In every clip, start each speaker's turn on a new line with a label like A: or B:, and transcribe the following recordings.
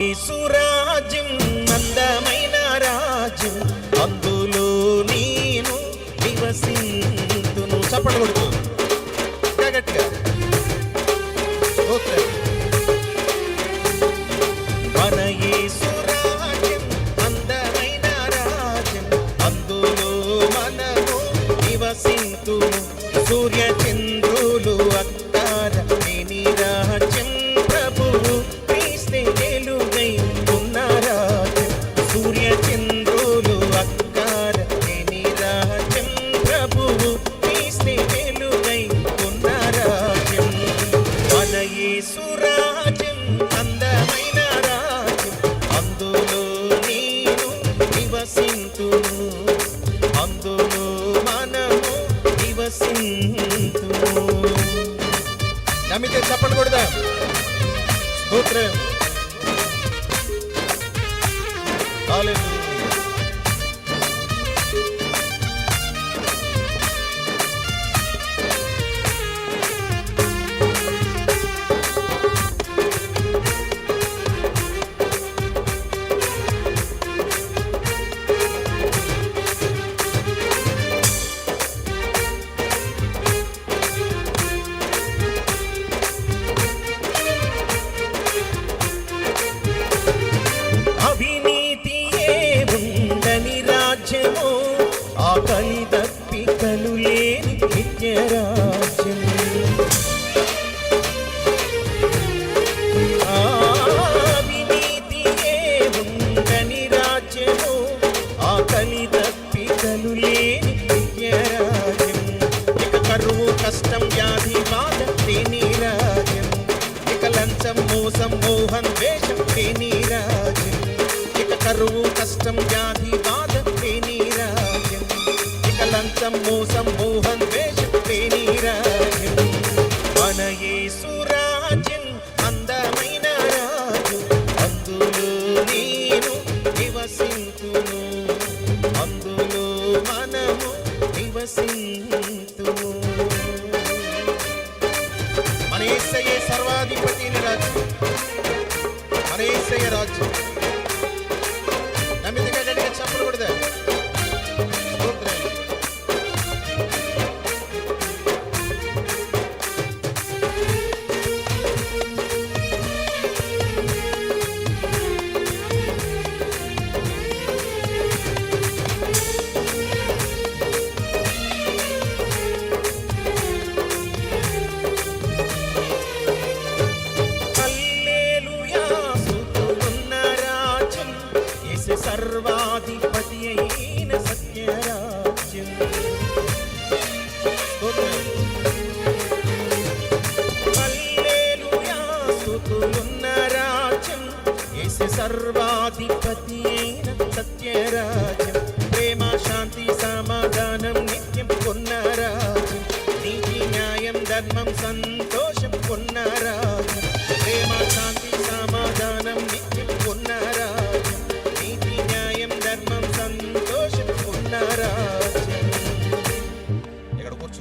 A: సురాజ్యం అందమైన రాజ్యం. అందులో నేను నివసింతును. చప్పటి కొడుతూ. గట్టిగా. స్తోత్రం. మన యేసు రాజ్యం అందమైన రాజ్యం. అందులో మనము నివసింతుము సూర్య వెలుగై ఉన్న రాజ్యం అక్కార రాజ్యం ప్రభువు క్రీస్తే వెలుగై ఉన్న మన యేసు అందమైన రాజ్యం అందులో నేను నివసింతును. అందులో మనము నివసింతును నమ్మితే స్తోత్రం. Hallelujah. ఆకలి తప్పి లేని రాజ్యం ఇక కరువు కష్టం వ్యాధి బాధ లేని రాజ్యం ఇక లంచం మోసం మోహం ద్వేషం లేని రాజ్యం ఇక కరువు కష్టం వ్యాధి బాధ లేని రాజ్యం ఇక లంచం మోసం మోహం నివసింతుము మన యేసయ్యే సర్వాధిపతి రాజు. మన యేసయ్య రాజు.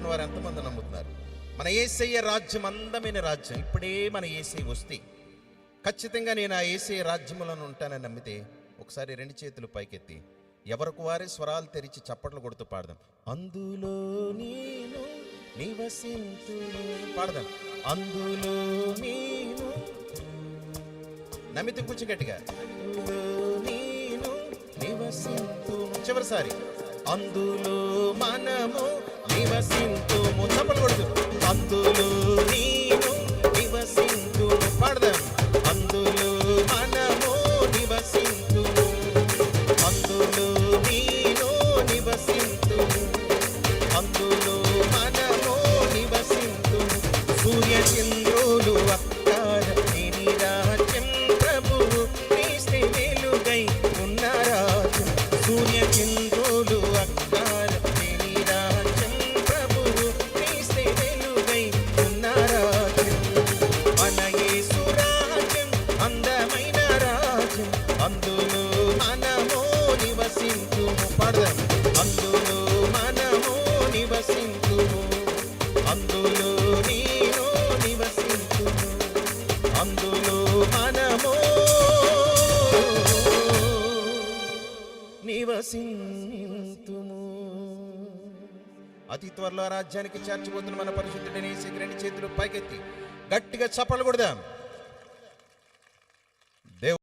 A: వారు ఎంతమంది నమ్ముతున్నారు? మన ఏసయ్య రాజ్యం అందమైన రాజ్యం. ఇప్పుడే మన ఏసై వస్తే ఖచ్చితంగా నేను ఆ ఏసై రాజ్యములను ఉంటానని నమ్మితే ఒకసారి రెండు చేతులు పైకెత్తి ఎవరికి వారే స్వరాలు తెరిచి చప్పట్లు కొడుతూ పాడదాం. అందులో నేను నివసింతు పాడదాం. అందులో నేను నమ్మితే కూర్చు గట్టిగా. అందులో నేను నివసింతు చివరిసారి. అందులో మనము నివసింతుము. చప్పట్లు కొడుతూ అందులో అందులో అందులో అతి త్వరలో రాజ్యానికి చేర్చబోతున్న మన పరిశుద్ధుడని శిఖరణి చేతులు పైకెత్తి గట్టిగా చప్పలు కొడదాం.